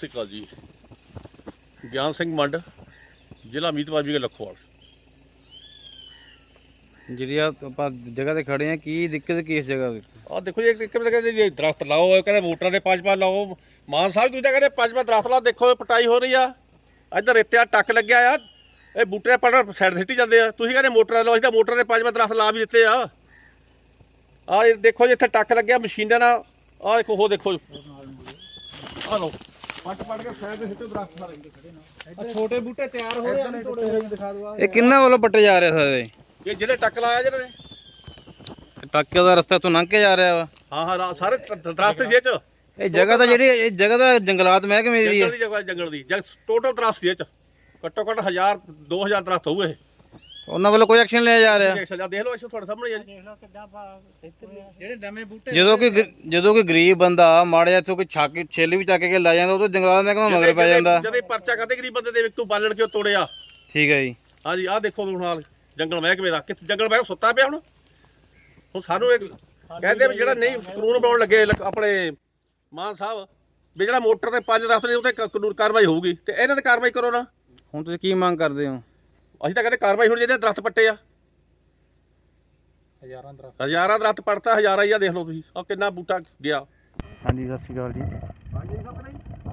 ਸ਼੍ਰੀ ਅਕਾਲ ਜੀ। ਗਿਆਨ ਸਿੰਘ ਮੰਡ ਜ਼ਿਲ੍ਹਾ ਮੀਤਵਾਰ ਵੀ ਲਖੋਵਾਲ। ਜਿਹੜੀ ਆ ਆਪਾਂ ਜਗ੍ਹਾ ਤੇ ਖੜੇ ਆ ਕੀ ਦਿੱਕਤ ਕੀ ਇਸ ਜਗ੍ਹਾ ਦੀ ਆਹ ਦੇਖੋ ਜੀ ਇੱਕ ਇੱਕ ਕਹਿੰਦੇ ਜੀ ਦਰਖਤ ਲਾਓ ਇਹ ਕਹਿੰਦੇ ਮੋਟਰਾਂ ਦੇ ਪੰਜ ਪੰਜ ਲਾਓ। ਮਾਨ ਸਾਹਿਬ ਤੁਸੀਂ ਤਾਂ ਕਹਿੰਦੇ ਪੰਜ ਪੰਜ ਦਰਖਤ ਲਾਓ ਦੇਖੋ ਇਹ ਪਟਾਈ ਹੋ ਰਹੀ ਆ। ਇੱਧਰ ਰੇਤਿਆ ਟੱਕ ਲੱਗਿਆ ਆ। ਇਹ ਬੂਟੇ ਪੜ ਸਾਈਡ ਸਿੱਟੀ ਜਾਂਦੇ ਆ। ਤੁਸੀਂ ਕਹਿੰਦੇ ਮੋਟਰਾਂ ਲਾਓ ਅਸੀਂ ਤਾਂ ਮੋਟਰਾਂ ਦੇ ਪੰਜ ਪੰਜ ਦਰਖਤ ਲਾ ਵੀ ਦਿੱਤੇ ਆ। ਇਹ ਦੇਖੋ ਜੀ ਇੱਥੇ ਟੱਕ ਲੱਗਿਆ ਮਸ਼ੀਨਾਂ ਨਾਲ। ਆਹ ਦੇਖੋ ਉਹ ਦੇਖੋ। ਆਹ ਲਓ। ਪੱਟ ਪੱਟ ਕੇ ਸਾਈਡ ਤੇ ਸਿੱਟੇ ਦਰਖਤ ਸਾਰੇ ਛੋਟੇ ਬੂਟੇ ਤਿਆਰ ਹੋ ਰਹੇ ਨੇ ਟੁੱਟੇ ਹੋਏ ਦਿਖਾ ਦਵਾ ਇਹ ਕਿੰਨਾ ਵੱਲੋਂ ਪੱਟੇ ਜਾ ਰਹੇ ਸਾਰੇ? ਇਹ ਜਿਹੜੇ ਟੱਕ ਲਾਇਆ ਜਿਹਨਾਂ ਨੇ। ਟਾਕੇ ਦਾ ਰਸਤਾ ਤੋਂ ਲੰਘ ਕੇ ਜਾ ਰਿਹਾ ਵਾ। ਹਾਂ ਹਾਂ ਰਾ- ਸਾਰੇ ਦਰਖਤ ਚ। ਇਹ ਜਗ੍ਹਾ ਤਾਂ ਜਿਹੜੀ ਇਹ ਜਗ੍ਹਾ ਜੰਗਲਾਤ ਮਹਿਕਮੇ ਦੀ ਜੰਗਲ ਹੈ ਦੀ ਜਗ੍ਹਾ ਜੰਗਲ ਦੀ। ਜਗ ਟੋਟਲ ਦਰਖਤ ਚ। ਘੱਟੋ ਘੱਟ 1000 2000 ਦਰਖਤ ਹੋਊ ਇਹ। ਉਹਨਾਂ ਵੱਲੋਂ ਕੋਈ ਐਕਸ਼ਨ ਲਿਆ ਜਾ ਰਿਹਾ? ਦੇਖ ਦੇਖ ਲਓ ਇਸ ਤੁਹਾਡੇ ਸਾਹਮਣੇ ਹੀ ਆ ਜੀ। ਜਿਹੜੇ ਨਵੇਂ ਬੂਟੇ ਜਦੋਂ ਕੋਈ ਗ- ਜਦੋਂ ਕੋਈ ਗਰੀਬ ਬੰਦਾ ਮਾੜਾ ਜਿਹਾ ਇੱਥੋਂ ਕੋਈ ਛੱਕ ਛੇਲੀ ਵੀ ਚੱਕ ਕੇ ਲੈ ਜਾਂਦਾ ਉਹ ਤੋਂ ਜੰਗਲਾਤ ਮਹਿਕਮਾ ਮਗਰ ਪੈ ਜਾਂਦਾ ਜਦੋਂ। ਇਹ ਪਰਚਾ ਕਰਦੇ ਗਰੀਬ ਬੰਦੇ ਦੇ ਵਿੱਚ ਤੂੰ ਬਾਲਣ ਕਿਉਂ ਤੋੜਿਆ? ਠੀਕ ਹੈ ਜੀ। ਹਾਂਜੀ ਆਹ ਦੇਖੋ ਹੁਣ ਹਾਲ ਜੰਗਲ ਮਹਿਕਮੇ ਦਾ। ਕਿੱਥੇ ਜੰਗਲ ਮਹਿਕਮਾ ਸੁੱਤਾ ਪਿਆ ਹੁਣ? ਹੁਣ ਸਾਨੂੰ ਇੱਕ ਕਹਿੰਦੇ ਵੀ ਜਿਹੜਾ ਨਹੀਂ ਕਾਨੂੰਨ ਬਣਾਉਣ ਲੱਗੇ ਲ- ਆਪਣੇ ਮਾਨ ਸਾਹਿਬ ਵੀ ਜਿਹੜਾ ਮੋਟਰ ਤੇ ਪੰਜ ਦਰਖਤ ਨੇ ਉਹ ਤੇ ਕ- ਕਾਨੂੰਨ ਕਾਰਵਾਈ ਹੋਊਗੀ। ਤੇ ਇਹਨਾਂ ਤੇ ਕਾਰਵਾਈ ਕਰੋ ਨਾ। ਹੁਣ ਤੁਸੀਂ ਕੀ ਮੰਗ ਕਰਦੇ ਹੋ? ਅਸੀਂ ਤਾਂ ਕਹਿੰਦੇ ਕਾਰਵਾਈ ਹੋਣੀ ਚਾਹੀਦੀ ਹੈ, ਦਰਖਤ ਪੱਟੇ ਆ। ਹਜ਼ਾਰਾਂ ਦਰਖਤ। ਹਜ਼ਾਰਾਂ ਦਰਖਤ ਪੜਤਾ ਹਜ਼ਾਰਾਂ ਹੀ ਆ ਦੇਖ ਲਓ ਤੁਸੀਂ। ਆ ਕਿੰਨਾ ਬੂਟਾ ਗਿਆ। ਹਾਂਜੀ ਸਤਿ ਸ਼੍ਰੀ ਅਕਾਲ ਜੀ।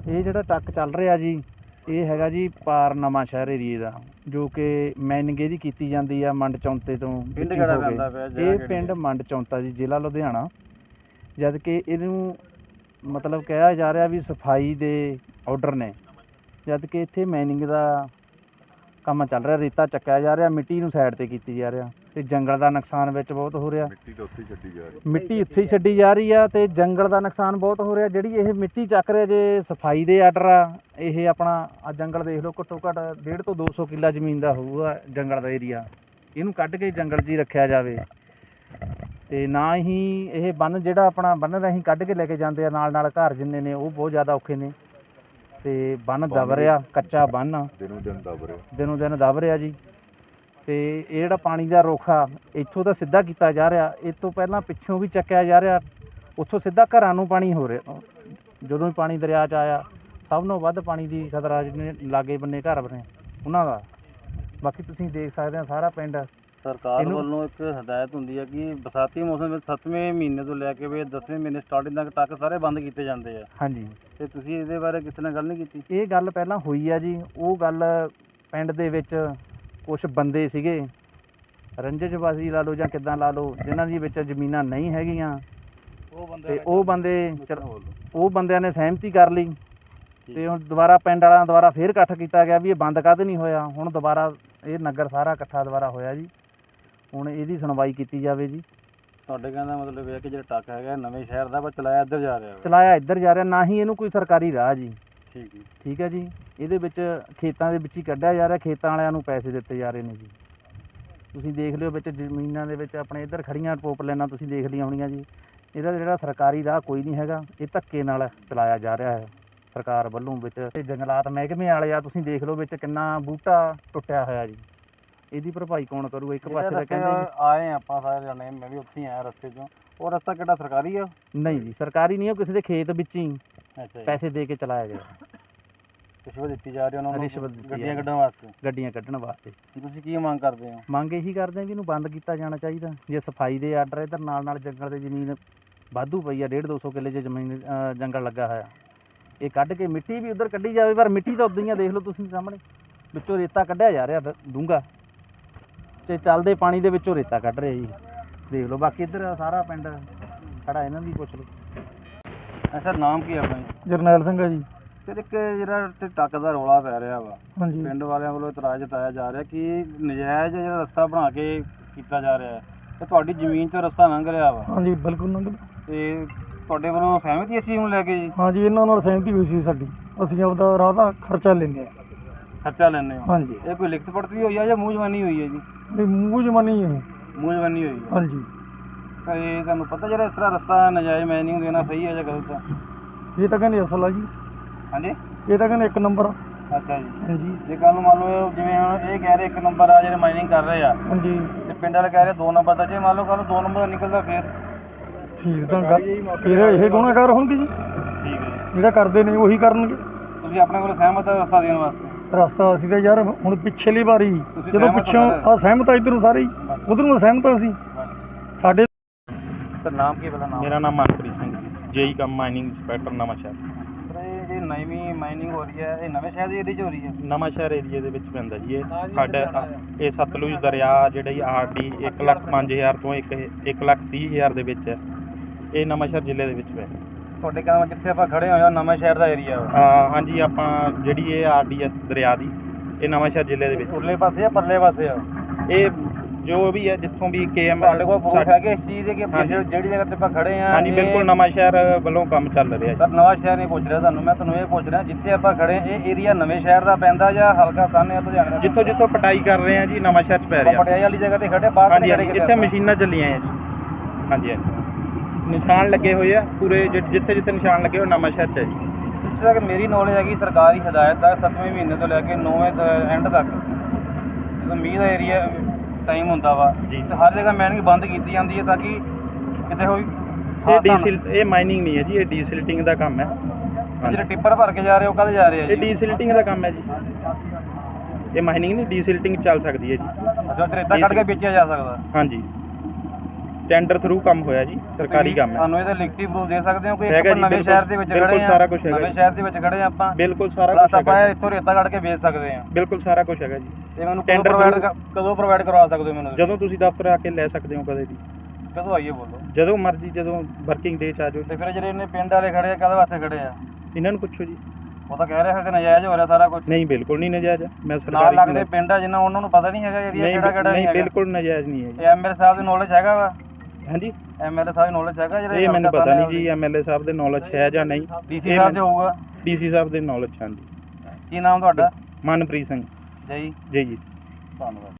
ਇਹ ਜਿਹੜਾ ਟੱਕ ਚੱਲ ਰਿਹਾ ਜੀ ਇਹ ਹੈਗਾ ਜੀ ਪਾਰ ਨਵਾਂ ਸ਼ਹਿਰ ਏਰੀਏ ਦਾ ਜੋ ਕਿ ਮੈਨਿੰਗ ਇਹਦੀ ਕੀਤੀ ਜਾਂਦੀ ਆ ਮੰਡ ਚੌਂਤੇ ਤੋਂ ਪਿੰਡ ਕਿਹੜਾ। ਪੈਂਦਾ ਪਿਆ, ਇਹ ਪਿੰਡ ਮੰਡ ਚੌਂਤਾ ਜੀ ਜ਼ਿਲ੍ਹਾ ਲੁਧਿਆਣਾ। ਜਦ ਕਿ ਇਹਨੂੰ ਮਤਲਬ ਕਿਹਾ ਜਾ ਰਿਹਾ ਵੀ ਸਫ਼ਾਈ ਦੇ ਆਰਡਰ ਨੇ ਜਦ ਕਿ ਇੱਥੇ ਮੈਨਿੰਗ ਦਾ ਕੰਮ ਚੱਲ ਰਿਹਾ ਰੇਤਾ ਚੱਕਿਆ ਜਾ ਰਿਹਾ ਮਿੱਟੀ ਨੂੰ ਸਾਈਡ ਤੇ ਕੀਤੀ ਜਾ ਰਿਹਾ ਤੇ ਜੰਗਲ ਦਾ ਨੁਕਸਾਨ ਵਿੱਚ ਬਹੁਤ ਹੋ ਰਿਹਾ। ਮਿੱਟੀ ਤਾਂ ਉੱਥੇ ਹੀ ਛੱਡੀ ਜਾ ਰਹੀ। ਮਿੱਟੀ ਉੱਥੇ ਹੀ ਛੱਡੀ ਜਾ ਰਹੀ ਆ ਤੇ ਜੰਗਲ ਦਾ ਨੁਕਸਾਨ ਬਹੁਤ ਹੋ ਰਿਹਾ। ਜਿਹੜੀ ਇਹ ਮਿੱਟੀ ਚੱਕ ਰਿਹਾ ਜੇ ਸਫ਼ਾਈ ਦੇ ਆਰਡਰ ਆ ਇਹ ਆਪਣਾ ਆ ਜੰਗਲ ਦੇਖ ਲਓ ਘੱਟੋ ਘੱਟ 1.5 ਤੋਂ 200 ਕਿੱਲਾ ਜ਼ਮੀਨ ਦਾ ਹੋਊਗਾ ਜੰਗਲ ਦਾ ਏਰੀਆ ਇਹਨੂੰ ਕੱਢ ਕੇ ਜੰਗਲ 'ਚ ਹੀ ਰੱਖਿਆ ਜਾਵੇ। ਤੇ ਨਾ ਹੀ ਇਹ ਬੰਨ ਜਿਹੜਾ ਆਪਣਾ ਬੰਨ ਰਾਹੀਂ ਕੱਢ ਕੇ ਲੈ ਕੇ ਜਾਂਦੇ ਆ। ਨਾਲ ਨਾਲ ਘਰ ਜਿੰਨੇ ਨੇ ਉਹ ਬਹੁਤ ਜ਼ਿਆਦਾ ਔਖੇ ਨੇ। ਤੇ ਬੰਨ ਦਬ ਰਿਹਾ ਕੱਚਾ ਬੰਨ। ਆ ਦਿਨੋਂ ਦਿਨ ਦਬ ਰਿਹਾ। ਦਿਨੋਂ ਦਿਨ ਦਬ ਰਿਹਾ ਜੀ। ਤੇ ਇਹ ਜਿਹੜਾ ਪਾਣੀ ਦਾ ਰੁੱਖ ਆ ਇੱਥੋਂ ਤਾਂ ਸਿੱਧਾ ਕੀਤਾ ਜਾ ਰਿਹਾ। ਇਹ ਤੋਂ ਪਹਿਲਾਂ ਪਿੱਛੋਂ ਵੀ ਚੱਕਿਆ ਜਾ ਰਿਹਾ। ਉੱਥੋਂ ਸਿੱਧਾ ਘਰਾਂ ਨੂੰ ਪਾਣੀ ਹੋ ਰਿਹਾ। ਜਦੋਂ ਵੀ ਪਾਣੀ ਦਰਿਆ 'ਚ ਆਇਆ ਸਭ ਨੂੰ ਵੱਧ ਪਾਣੀ ਦੀ ਖਤਰਾ ਜਿਹਨੇ ਲਾਗੇ ਬੰਨੇ ਘਰ ਬਣੇ ਉਹਨਾਂ ਦਾ। ਬਾਕੀ ਤੁਸੀਂ ਦੇਖ ਸਕਦੇ ਆ ਸਾਰਾ ਪਿੰਡ। ਸਰਕਾਰ ਇਹਨੂੰ- ਵੱਲੋਂ ਇੱਕ ਹਦਾਇਤ ਹੁੰਦੀ ਹੈ ਕਿ ਬਰਸਾਤੀ ਮੌਸਮ ਵਿੱਚ 7ਵੇਂ ਮਹੀਨੇ ਤੋਂ ਲੈ ਕੇ ਵੀ 10ਵੇਂ ਮਹੀਨੇ ਸਟਾਰਟਿੰਗ ਤੱਕ ਟੱਕ ਸਾਰੇ ਬੰਦ ਕੀਤੇ ਜਾਂਦੇ ਆ। ਹਾਂਜੀ। ਤੇ ਤੁਸੀਂ ਇਹਦੇ ਬਾਰੇ ਕਿਸੇ ਨਾਲ ਗੱਲ ਨਹੀਂ ਕੀਤੀ? ਇਹ ਗੱਲ ਪਹਿਲਾਂ ਹੋਈ ਆ ਜੀ। ਉਹ ਗੱਲ ਪਿੰਡ ਦੇ ਵਿੱਚ ਕੁਝ ਬੰਦੇ ਸੀਗੇ। ਰੰਜਜਬਾਜ਼ੀ ਲਾ ਲਓ ਜਾਂ ਕਿੱਦਾਂ ਲਾ ਲਓ ਜਿਨ੍ਹਾਂ ਦੀ ਵਿੱਚ ਜ਼ਮੀਨਾਂ ਨਹੀਂ ਹੈਗੀਆਂ। ਉਹ ਬੰਦੇ ਤੇ ਉਹ ਬੰਦੇ ਚਲ- ਉਹ ਬੰਦਿਆਂ ਨੇ ਸਹਿਮਤੀ ਕਰ ਲਈ। ਤੇ ਹੁਣ ਦੁਬਾਰਾ ਪਿੰਡ ਵਾਲਿਆਂ ਦੁਆਰਾ ਫੇਰ ਇਕੱਠ ਕੀਤਾ ਗਿਆ ਵੀ ਇਹ ਬੰਦ ਕਾਹਤੇ ਨਹੀਂ ਹੋਇਆ। ਹੁਣ ਦੁਬਾਰਾ ਇਹ ਨਗਰ ਸਾਰਾ ਇਕੱਠਾ ਦੁਬਾਰਾ ਹੋਇਆ ਜੀ। ਹੁਣ ਇਹਦੀ ਸੁਣਵਾਈ ਕੀਤੀ ਜਾਵੇ ਜੀ। ਤੁਹਾਡੇ ਕਹਿਣ ਦਾ ਮਤਲਬ ਇਹ ਹੈ ਕਿ ਜਿਹੜਾ ਟੱਕ ਹੈਗਾ ਨਵੇਂ ਸ਼ਹਿਰ ਦਾ ਪਰ ਚਲਾਇਆ ਇੱਧਰ ਜਾ ਰਿਹਾ ਵਾ। ਚਲਾਇਆ ਇੱਧਰ ਜਾ ਰਿਹਾ ਨਾ ਹੀ ਇਹਨੂੰ ਕੋਈ ਸਰਕਾਰੀ ਰਾਹ ਜੀ। ਠੀਕ ਹੈ। ਠੀਕ ਹੈ ਜੀ। ਇਹਦੇ ਵਿੱਚ ਖੇਤਾਂ ਦੇ ਵਿੱਚ ਹੀ ਕੱਢਿਆ ਜਾ ਰਿਹਾ ਖੇਤਾਂ ਵਾਲਿਆਂ ਨੂੰ ਪੈਸੇ ਦਿੱਤੇ ਜਾ ਰਹੇ ਨੇ ਜੀ। ਤੁਸੀਂ ਦੇਖ ਲਿਓ ਵਿੱਚ ਜ਼ਮੀਨਾਂ ਦੇ ਵਿੱਚ ਆਪਣੇ ਇੱਧਰ ਖੜੀਆਂ ਪੋਪ ਲਾਈਨਾਂ ਤੁਸੀਂ ਦੇਖ ਲਈਆਂ ਹੋਣੀਆਂ ਜੀ। ਇਹਦਾ ਜਿਹੜਾ ਸਰਕਾਰੀ ਰਾਹ ਕੋਈ ਨਹੀਂ ਹੈਗਾ ਇਹ ਧੱਕੇ ਨਾਲ ਚਲਾਇਆ ਜਾ ਰਿਹਾ ਹੈ। ਸਰਕਾਰ ਵੱਲੋਂ ਵਿੱਚ ਤੇ ਜੰਗਲਾਤ ਮਹਿਕਮੇ ਵਾਲੇ ਆ ਤੁਸੀਂ ਦੇਖ ਲਓ ਵਿੱਚ ਕਿੰਨਾ ਬੂਟਾ ਟੁੱਟਿਆ ਹੋਇਆ ਜੀ। ਇਹਦੀ ਭਰਪਾਈ ਕੌਣ ਕਰੂ? ਇੱਕ ਪਾਸੇ ਤਾਂ ਕਹਿੰਦੇ ਜੀ ਆਏ ਆਪਾਂ ਸਾਰੇ ਜਣੇ ਮੈਂ ਵੀ ਉੱਥੇ ਹੀ ਆਇਆ ਰਸਤੇ 'ਚੋਂ। ਉਹ ਰਸਤਾ ਕਿਹੜਾ ਸਰਕਾਰੀ ਆ ਨਹੀਂ ਜੀ ਸਰਕਾਰੀ ਨਹੀਂ ਉਹ ਕਿਸੇ ਦੇ ਖੇਤ ਵਿੱਚ ਹੀ ਅੱਛਾ ਜੀ। ਪੈਸੇ ਦੇ ਕੇ ਚਲਾਇਆ ਗਿਆ। ਰਿਸ਼ਵਤ ਦਿੱਤੀ ਜਾ ਰਹੀ ਉਹਨਾਂ ਨੂੰ ਰਿਸ਼ਵਤ ਦਿੱਤੀ ਗੱਡੀਆਂ ਜਾ ਕੱਢਣ ਵਾਸਤੇ? ਗੱਡੀਆਂ ਕੱਢਣ ਵਾਸਤੇ। ਤੁਸੀਂ ਕੀ ਮੰਗ ਕਰਦੇ ਹੋ? ਮੰਗ ਇਹੀ ਕਰਦੇ ਆ ਵੀ ਇਹਨੂੰ ਬੰਦ ਕੀਤਾ ਜਾਣਾ ਚਾਹੀਦਾ। ਜੇ ਸਫ਼ਾਈ ਦੇ ਆਰਡਰ ਇਧਰ ਨਾਲ ਨਾਲ ਜੰਗਲ ਦੇ ਜ਼ਮੀਨ ਵਾਧੂ ਪਈ ਆ 1.5 200 ਕਿੱਲੇ 'ਚ ਜ਼ਮੀਨ ਜੰਗਲ ਲੱਗਾ ਹੋਇਆ। ਇਹ ਕੱਢ ਕੇ ਮਿੱਟੀ ਵੀ ਉਧਰ ਕੱਢੀ ਜਾਵੇ ਪਰ ਮਿੱਟੀ ਤਾਂ ਉਦਾਂ ਹੀ ਆ ਦੇਖ ਲਓ ਤੁਸੀਂ ਸਾਹਮਣੇ। ਵਿੱਚੋਂ ਰੇਤਾ ਕੱਢਿਆ ਜਾ ਰਿਹਾ ਡੂੰਗਾ ਤੇ ਚੱਲਦੇ ਪਾਣੀ ਦੇ ਵਿੱਚੋਂ ਰੇਤਾ ਕੱਢ ਰਿਹਾ ਜੀ। ਦੇਖ ਲਓ ਬਾਕੀ ਇੱਧਰ ਸਾਰਾ ਪਿੰਡ ਖੜਾ ਇਹਨਾਂ ਦੀ ਪੁੱਛ ਲਓ। ਐ ਸਰ ਨਾਮ ਕੀ ਹੈ ਆਪਣਾ ਜੀ? ਜਰਨੈਲ ਸਿੰਘ ਆ ਜੀ। ਤੇ ਇੱਕ ਜਿਹੜਾ ਤੇ ਟੱਕ ਦਾ ਰੌਲਾ ਪੈ ਰਿਹਾ ਵਾ ਹਾਂਜੀ। ਪਿੰਡ ਵਾਲਿਆਂ ਵੱਲੋਂ ਇਤਰਾਜ਼ ਜਤਾਇਆ ਜਾ ਰਿਹਾ ਕਿ ਨਜਾਇਜ਼ ਜਿਹੜਾ ਰਸਤਾ ਬਣਾ ਕੇ ਕੀਤਾ ਜਾ ਰਿਹਾ ਹੈ ਤੇ ਤੁਹਾਡੀ ਜ਼ਮੀਨ 'ਚੋਂ ਰਸਤਾ ਲੰਘ ਰਿਹਾ ਵਾ। ਹਾਂਜੀ ਬਿਲਕੁਲ ਨੰਗ ਤੇ ਤੁਹਾਡੇ ਵੱਲੋਂ ਸਹਿਮਤੀ ਚੀਜ਼ ਨੂੰ ਲੈ ਕੇ ਜੀ? ਹਾਂਜੀ ਇਹਨਾਂ ਨਾਲ ਸਹਿਮਤੀ ਹੋਈ ਸੀ ਸਾਡੀ। ਅਸੀਂ ਆਪਦਾ ਰਾਹ ਦਾ ਖਰਚਾ ਲੈਂਦੇ ਹਾਂ। ਖਰਚਾ ਲੈਣੇ ਹੋ? ਹਾਂਜੀ। ਇਹ ਕੋਈ ਲਿਖਤ ਪੜਤ ਵੀ ਹੋਈ ਆ ਜਾਂ ਮੂੰਹ ਜ਼ਬਾਨੀ ਹੋਈ ਹੈ ਜੀ? ਨਹੀਂ ਮੂੰਹ ਜਮਾਨੀ ਹੈ। ਮੂੰਹ ਜ਼ਬਾਨੀ ਹੋਈ ਹੈ ਹਾਂਜੀ। ਤੇ ਤੁਹਾਨੂੰ ਪਤਾ ਜਿਹੜਾ ਇਸ ਤਰ੍ਹਾਂ ਰਸਤਾ ਨਜਾਇਜ਼ ਮੈਨਿੰਗ ਦੇਣਾ ਸਹੀ ਹੈ ਜਾਂ ਗਲਤ ਹੈ ਇਹ ਤਾਂ ਕਹਿੰਦੇ ਅਸਲ ਆ ਜੀ। ਹਾਂਜੀ? ਇਹ ਤਾਂ ਕਹਿੰਦੇ ਇੱਕ ਨੰਬਰ। ਆ। ਅੱਛਾ ਜੀ। ਹਾਂਜੀ। ਜੇ ਕੱਲ ਨੂੰ ਮੰਨ ਲਓ ਜਿਵੇਂ ਹੁਣ ਇਹ ਕਹਿ ਰਹੇ ਇੱਕ ਨੰਬਰ ਆ ਜਿਹੜੇ ਮਾਈਨਿੰਗ ਕਰ ਰਹੇ ਆ ਹਾਂਜੀ। ਤੇ ਪਿੰਡ ਵਾਲੇ ਕਹਿ ਰਹੇ ਦੋ ਨੰਬਰ ਦਾ ਜੇ ਮੰਨ ਲਓ ਕੱਲ ਨੂੰ ਦੋ ਨੰਬਰ ਦਾ ਨਿਕਲਦਾ ਫੇਰ। ਠੀਕ ਤਾਂ ਗੱਲ। ਫਿਰ ਇਹ ਗੁਨਾਹਗਾਰ ਹੋਣਗੇ ਜੀ। ਠੀਕ ਹੈ ਜਿਹੜਾ ਕਰਦੇ ਨੇ ਉਹੀ ਕਰਨਗੇ। ਤੁਸੀਂ ਆਪਣੇ ਕੋਲ ਸਹਿਮਤ ਰਸਤਾ ਦੇਣ ਵਾਸਤੇ? ਰਸਤਾ ਅਸੀਂ ਤਾਂ ਯਾਰ ਹੁਣ ਪਿਛਲੀ ਵਾਰੀ ਜਦੋਂ ਪਿੱਛੋਂ ਹੋ ਆ ਸਹਿਮਤ ਆ ਇਧਰ ਨੂੰ ਸਾਰੇ ਉਧਰ ਨੂੰ ਸਹਿਮਤ ਆ ਅਸੀਂ। ਸਾਡੇ ਸਰ ਨਾਮ ਕੀ ਪਤਾ ਨਾਮ? ਮੇਰਾ ਨਾਮ Manpreet Singh JE cum mining inspector Nawanshahr. Sir ਇਹ ਜਿਹੜੀ ਨਵੀਂ ਮਾਈਨਿੰਗ ਹੋ ਰਹੀ ਹੈ ਇਹ ਨਵੇਂ ਸ਼ਹਿਰ ਦੇ ਏਰੀਏ 'ਚ ਹੋ ਰਹੀ ਹੈ? ਨਵਾਂ ਸ਼ਹਿਰ ਏਰੀਏ ਦੇ ਵਿੱਚ ਪੈਂਦਾ ਜੀ। ਇਹ ਸਾਡਾ ਇਹ ਸਤਲੁਜ ਦਰਿਆ ਜਿਹੜੀ ਆਰਡੀ 1 ਲੱਖ 5000 ਤੋਂ 1 1 ਲੱਖ 30000 ਦੇ ਵਿੱਚ ਹੈ। ਇਹ ਨਵਾਂ ਸ਼ਹਿਰ ਜ਼ਿਲ੍ਹੇ ਦੇ ਵਿੱਚ ਪੈਂਦਾ। ਤੁਹਾਡੇ ਕਹਿੰਦਾ ਜਿੱਥੇ ਆਪਾਂ ਖੜੇ ਹੋਏ ਹਾਂ ਨਵੇਂ ਸ਼ਹਿਰ ਦਾ ਏਰੀਆ ਵਾ। ਆ ਹਾਂਜੀ ਆਪਾਂ ਜਿਹੜੀ ਇਹ ਆਰਡੀ ਹੈ ਦਰਿਆ ਦੀ ਇਹ ਨਵਾਂ ਸ਼ਹਿਰ ਜ਼ਿਲ੍ਹੇ ਦੇ ਵਿੱਚ। ਉਰਲੇ ਪਾਸੇ ਆ ਪਰਲੇ ਪਾਸੇ ਆ? ਇਹ ਜੋ ਵੀ ਹੈ ਜਿੱਥੋਂ ਵੀ ਕੇਐਮ ਤੁਹਾਡੇ ਕੋਲ ਪ੍ਰੂਫ ਹੈਗੇ ਇਸ ਚੀਜ਼ ਦੇ ਕਿ ਆਪਾਂ ਹਾਂਜੀ। ਜਿਹੜੀ ਜਿਹੜੀ ਜਗ੍ਹਾ ਤੇ ਆਪਾਂ ਖੜੇ ਆ ਹਾਂਜੀ ਬਿਲਕੁਲ ਨਵਾਂ ਸ਼ਹਿਰ ਵੱਲੋਂ ਕੰਮ ਚੱਲ ਰਿਹਾ ਜੀ। ਸਰ ਨਵਾਂ ਸ਼ਹਿਰ ਨਹੀਂ ਪੁੱਛ ਰਿਹਾ ਤੁਹਾਨੂੰ ਮੈਂ ਤੁਹਾਨੂੰ ਇਹ ਪੁੱਛ ਰਿਹਾ ਜਿੱਥੇ ਆਪਾਂ ਖੜੇ ਇਹ ਏਰੀਆ ਨਵੇਂ ਸ਼ਹਿਰ ਦਾ ਪੈਂਦਾ ਜਾਂ ਹਲਕਾ ਸਾਹਨੇ ਆ ਲੁਧਿਆਣੇ ਦਾ? ਜਿੱਥੋਂ ਜਿੱਥੋਂ ਪਟਾਈ ਕਰ ਰਹੇ ਆ ਜੀ ਨਵਾਂ ਸ਼ਹਿਰ ਚ ਪੈ ਆਪਾਂ ਰਿਹਾ ਪਟਿਆਲੇ ਵਾਲੀ ਜਗ੍ਹਾ ਤੇ ਖੜੇ ਬਾਹਰ ਹਾਂਜੀ ਨਹੀਂ ਖੜੇ ਹਾਂਜੀ ਕਿਤੇ ਇੱਥੇ ਆਪਾਂ। ਮਸ਼ੀਨਾਂ ਚੱਲੀਆਂ ਆ ਜੀ। ਹਾਂਜੀ ਹਾਂਜੀ। ਨਿਸ਼ਾਨ ਲੱਗੇ ਹੋਏ ਆ ਪੂਰੇ ਜਿੱਥੇ ਜਿੱਥੇ ਨਿਸ਼ਾਨ ਲੱਗੇ ਹੋਏ ਨਵਾਂ ਸ਼ਹਿਰ ਚ ਹੈ ਜੀ। ਜਿੱਥੇ ਤੱਕ ਮੇਰੀ ਨੌਲੇਜ ਹੈਗੀ ਸਰਕਾਰੀ ਹਦਾਇਤ ਹੈ 7ਵੇਂ ਮਹੀਨੇ ਤੋਂ ਲੈ ਕੇ 9ਵੇਂ ਐਂਡ ਤੱਕ। ਜਦੋਂ ਮੀਂਹ ਦਾ ਏਰੀਆ ਟਾਈਮ ਹੁੰਦਾ ਵਾ ਜੀ। ਤੇ ਹਰ ਜਗ੍ਹਾ ਮੈਨਿੰਗ ਬੰਦ ਕੀਤੀ ਜਾਂਦੀ ਹੈ ਤਾਂ ਕਿ ਕਿਤੇ ਹੋਈ ਇਹ ਡੀਸਿਲ ਇਹ ਮਾਈਨਿੰਗ ਨਹੀਂ ਹੈ ਜੀ ਇਹ ਡੀਸਿਲਟਿੰਗ ਦਾ ਕੰਮ ਹੈ। ਜਿਹੜੇ ਟਿੱਪਰ ਭਰ ਕੇ ਜਾ ਰਹੇ ਉਹ ਕਦੇ ਜਾ ਰਹੇ ਆ ਇਹ ਜੀ? ਡੀਸਿਲਟਿੰਗ ਦਾ ਕੰਮ ਹੈ ਜੀ। ਇਹ ਮਾਈਨਿੰਗ ਨਹੀਂ ਡੀਸਿਲਟਿੰਗ ਚੱਲ ਸਕਦੀ ਹੈ ਜੀ। ਅੱਛਾ ਰੇਤਾ ਕੱਢ ਕੇ ਵੇਚਿਆ ਜਾ ਸਕਦਾ। ਹਾਂਜੀ। ਟੈਂਡਰ ਥਰੂ ਕੰਮ ਹੋਇਆ ਜੀ ਸਰਕਾਰੀ ਕੰਮ ਹੈ। ਸਾਨੂੰ ਇਹਦਾ ਲਿਖਤੀ ਪ੍ਰੂਫ ਦੇ ਸਕਦੇ ਹੋ ਕਿ ਹੈਗਾ ਜੀ, ਨਵੇਂ ਬਿਲਕੁਲ- ਸ਼ਹਿਰ ਦੇ ਵਿੱਚ ਬਿਲਕੁਲ ਖੜੇ ਆ ਸਾਰਾ ਕੁਛ ਹੈਗਾ ਨਵੇਂ ਜੀ। ਸ਼ਹਿਰ ਦੇ ਵਿੱਚ ਖੜੇ ਆ ਆਪਾਂ। ਬਿਲਕੁਲ ਸਾਰਾ ਕੁਝ ਆਪਾਂ ਹੈਗਾ ਇੱਥੋਂ ਰੇਤਾ ਕੱਢ ਕੇ ਵੇਚ ਸਕਦੇ ਆ ਬਿਲਕੁਲ ਸਾਰਾ ਕੁਝ ਹੈਗਾ ਜੀ। ਤੇ ਮੈਨੂੰ ਕਦੋਂ Tender ਪ੍ਰੋਵਾਈਡ ਕਦੋਂ ਪ੍ਰੋਵਾਈਡ ਕਰਵਾ ਸਕਦੇ ਹੋ ਮੈਨੂੰ ਜਦੋਂ ਤੁਸੀਂ ਦਫ਼ਤਰ ਆ ਕੇ ਲੈ ਸਕਦੇ ਹੋ ਕਦੇ ਵੀ। ਕਦੋਂ ਆਈਏ ਬੋਲੋ। ਜਦੋਂ ਮਰਜ਼ੀ ਜਦੋਂ ਵਰਕਿੰਗ ਡੇ ਚ ਆ ਜਾਓ ਤੇ ਫਿਰ ਜਿਹੜੇ ਇਹਨੇ ਪਿੰਡ ਵਾਲੇ ਖੜੇ ਆ ਕਾਹਦੇ ਵਾਸਤੇ ਖੜੇ ਆ? ਇਹਨਾਂ ਨੂੰ ਪੁੱਛੋ ਜੀ। ਉਹ ਤਾਂ ਕਹਿ ਰਿਹਾ ਹੈ ਕਿ ਨਜਾਇਜ਼ ਹੋ ਰਿਹਾ ਸਾਰਾ ਕੁਝ ਨਹੀਂ ਬਿਲਕੁਲ ਨਹੀਂ ਨਜਾਇਜ਼। ਮੈਂ ਨਾਲ ਸਰਕਾਰੀ ਲੱਗਦੇ ਪਿੰਡ ਆ ਜਿਨ੍ਹਾਂ ਉਹਨਾਂ ਨੂੰ ਪਤਾ ਨਹੀਂ ਹੈਗਾ ਏਰੀਆ ਨਹੀਂ ਕਿਹੜਾ ਕਿਹੜਾ ਨਹੀਂ ਹੈਗਾ। ਬਿਲਕੁਲ ਨਜਾਇਜ਼ ਨਹੀਂ ਹੈ ਜੀ। ਇਹ ਐਮਐਲਏ ਸਾਹਿਬ ਦੀ ਨੌਲੇਜ ਹੈਗਾ ਵਾ? ਹਾਂਜੀ ਐਮਐਲਏ ਸਾਹਿਬ ਦੀ ਨੌਲੇਜ ਹੈਗਾ ਜਿਹੜੇ ਇਹ ਮੈਨੂੰ ਪਤਾ ਨਹੀਂ ਜੀ ਐਮਐਲਏ ਸਾਹਿਬ ਦੇ ਨੌਲੇਜ ਹੈ ਜਾਂ ਨਹੀਂ। ਡੀਸੀ ਸਾਹਿਬ ਦੇ ਹੋਊਗਾ। ਡੀਸੀ ਸਾਹਿਬ ਦੇ ਨੌਲੇਜ ਹਾਂਜੀ। ਕੀ ਨਾਮ ਤੁਹਾਡਾ? ਮਨਪ੍ਰੀਤ ਸਿੰਘ। ਜੈ ਜੀ। ਜੀ ਜੀ। ਧੰਨਵਾਦ।